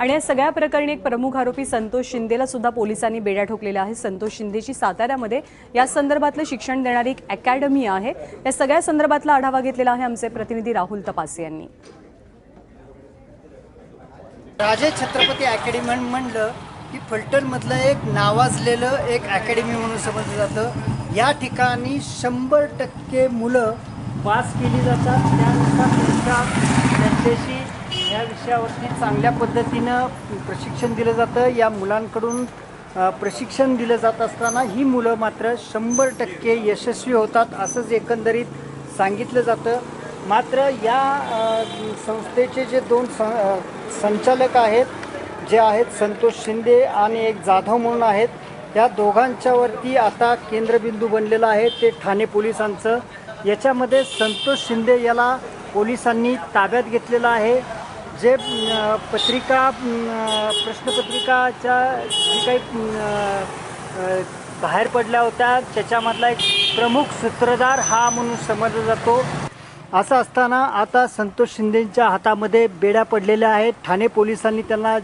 आणि या सगळ्या प्रकरणी एक प्रमुख आरोपी संतोष शिंदेला सुद्धा पोलिसांनी बेड्या ठोकलेल्या आहे संतोष शिंदेची साताऱ्यामध्ये या संदर्भातलं शिक्षण देणारी एक अकॅडमी आहे. या सगळ्या संदर्भातला आढावा घेतलेला आहे आमचे प्रतिनिधी राहुल तपासे यांनी. राजे छत्रपती अकॅडमी म्हणलं की फलटणमधलं एक नावाजलेलं एक अकॅडमी म्हणून समजलं जातं. या ठिकाणी शंभर टक्के मुलं पास केली जातात. त्यानुसार त्यांच्याशी अशा विषयावरती चांगल्या पद्धतीनं प्रशिक्षण दिलं जातं. या मुलांकडून प्रशिक्षण दिलं जात असताना ही मुलं मात्र शंभर टक्के यशस्वी होतात असंच एकंदरीत सांगितलं जातं. मात्र या संस्थेचे जे दोन सं संचालक आहेत जे आहेत संतोष शिंदे आणि एक जाधव म्हणून आहेत त्या दोघांच्यावरती आता केंद्रबिंदू बनलेला आहे ते ठाणे पोलिसांचं. याच्यामध्ये संतोष शिंदे याला पोलिसांनी ताब्यात घेतलेलं आहे. जे पत्रिका प्रश्नपत्रिकाच्या जी काही बाहेर पडल्या होत्या त्याच्यामधला एक प्रमुख सूत्रधार हा म्हणून समजला जातो. असं असताना आता संतोष शिंदेच्या हातामध्ये बेड्या पडलेल्या आहेत. ठाणे पोलिसांनी त्यांना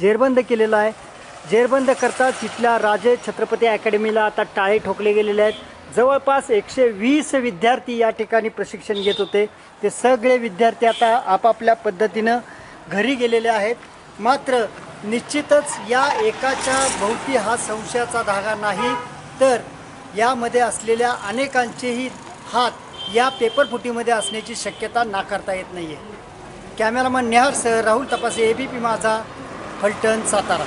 जेरबंद केलेलं आहे. जेरबंद करता तिथल्या राजे छत्रपती अकॅडमीला आता टाळे ठोकले गेलेले आहेत. जवळपास एकशे वीस विद्यार्थी या ठिकाणी प्रशिक्षण घेत होते. ते सगळे विद्यार्थी आता आपापल्या पद्धतीनं घरी गेलेले आहेत. मात्र निश्चितच या एकाच्या भोवती हा संशयाचा धागा नाही. तर यामध्ये असलेल्या अनेकांचेही हात या पेपरफुटीमध्ये असण्याची शक्यता नाकारता येत नाही आहे कॅमेरामन नेहारसह राहुल तपासे पी माझा फलटण सातारा.